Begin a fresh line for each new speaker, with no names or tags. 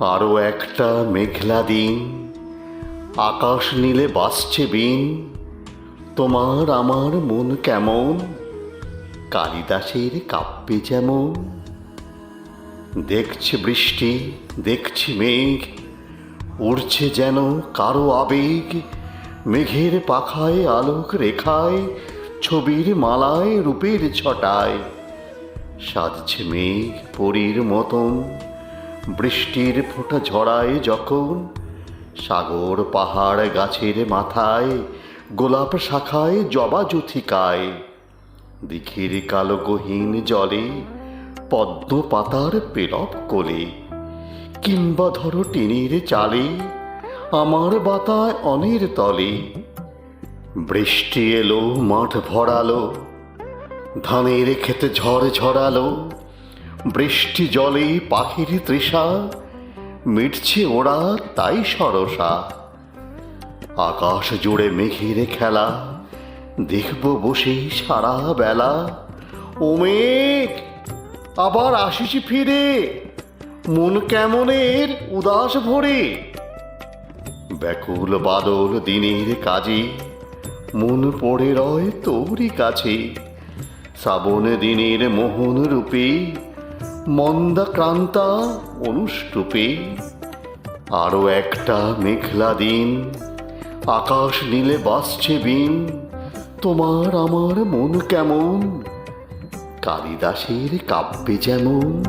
আরও একটা মেঘলা দিন। আকাশ নীলে বাসছে বিন তোমার আমার মন কেমন? কালিদাসের কাব্যে যেমন। দেখছি বৃষ্টি, দেখছি মেঘ। উড়ছে যেন কারও আবেগ। মেঘের পাখায় আলোক রেখায়, ছবির মালায় রূপের ছটায়। সাজছে মেঘ পরীর মতন। বৃষ্টির ফোঁটা ঝরায় যখন, সাগর পাহাড় গাছের মাথায়, গোলাপ শাখায় জবা জুথিকায়, দিঘির কালো গহীন জলে পদ্ম পাতার পেলব কোলে, কিংবা ধরো টিনের চালে, আমার বাতায় অনের তলে। বৃষ্টি এলো, মাঠ ভরালো, ধানের ক্ষেতে ঝড় ঝরালো বৃষ্টি জলে পাখির তৃষা, মিটছে ওরা তাই সরসা। আকাশ জুড়ে মেঘের খেলা, দেখব বসে সারা বেলা। ও মেঘ আবার আসিছি ফিরে, মন কেমনের উদাস ভরে। ব্যাকুল বাদল দিনের কাজে, মন পড়ে রয় তোরই কাছে। শ্রাবণ দিনের মোহন রূপে মন্দা ক্রান্তা অনুষ্টুপে। আরও একটা মেঘলা দিন, আকাশ নীলে বাসছে বিন তোমার আমার মন কেমন? কালিদাসের কাব্যে যেমন।